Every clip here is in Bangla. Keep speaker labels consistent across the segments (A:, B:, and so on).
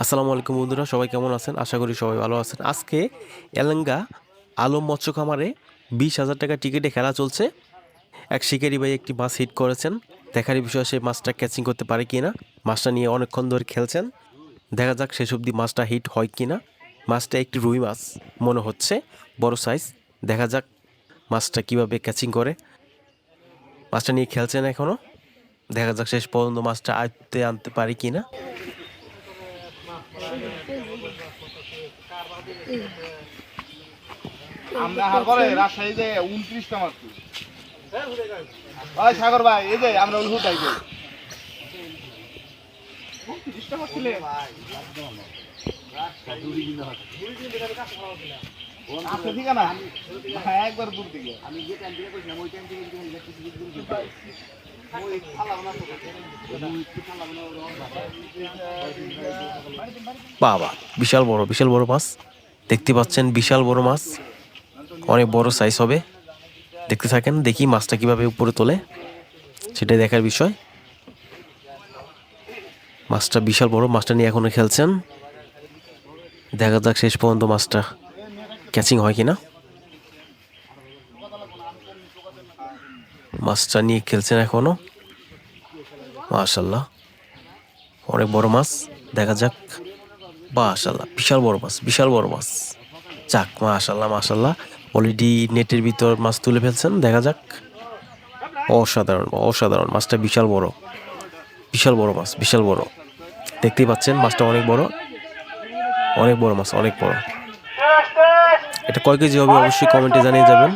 A: আসসালামু আলাইকুম বন্ধুরা, সবাই কেমন আছেন? আশা করি সবাই ভালো আছেন। আজকে এলেঙ্গা আলম মৎস্য খামারে বিশ হাজার টাকা টিকিটে খেলা চলছে। এক শিকারি ভাই একটি মাছ হিট করেছেন। দেখার বিষয় সে মাছটা ক্যাচিং করতে পারে কি না মাছটা নিয়ে অনেকক্ষণ ধরে খেলছেন। দেখা যাক শেষ অবধি মাছটা হিট হয় কি না মাছটা একটি রুই মাছ, মনে হচ্ছে। বড় সাইজ দেখা যাক মাছটা কীভাবে ক্যাচিং করে। মাছটা নিয়ে খেলছেন এখনও দেখা যাক শেষ পর্যন্ত মাছটা আয়ত্তে আনতে পারি কি না
B: আমরা যে উনত্রিশটা মাছ। সাগর ভাই, এই যে আমরা উল্লু তাই যে উনত্রিশটা মাছ ছিলে আচ্ছা ঠিক আছে না হ্যাঁ,
A: বাবা, বিশাল বড় বিশাল বড় মাছ। দেখতে পাচ্ছেন বিশাল বড় মাছ। অনেক বড় সাইজ হবে। দেখতে থাকেন, দেখি মাছটা কীভাবে উপরে তোলে। সেটাই দেখার বিষয়। মাছটা, বিশাল বড় মাছটা নিয়ে এখনও খেলছেন। দেখা যাক শেষ পর্যন্ত মাছটা ক্যাচিং হয় কিনা। মাছটা নিয়ে খেলছেন এখনও। মাশাল্লাহ অনেক বড় মাছ। দেখা যাক। মাশাল্লাহ বিশাল বড় মাছ, বিশাল বড় মাছ। যাক মাশাল্লাহ মাশাল্লাহ অলরেডি নেটের ভিতর মাছ তুলে ফেলছেন। দেখা যাক। অসাধারণ অসাধারণ। মাছটা বিশাল বড়। বিশাল বড় মাছ, বিশাল বড়। দেখতেই পাচ্ছেন, মাছটা অনেক বড়। অনেক বড় মাছ, অনেক বড়। এটা কয় কেজি হবে অবশ্যই কমেন্টে জানিয়ে যাবেন।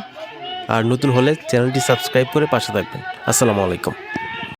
A: আর নতুন হলে চ্যানেলটি সাবস্ক্রাইব করে পাশে থাকবেন। আসসালামু আলাইকুম।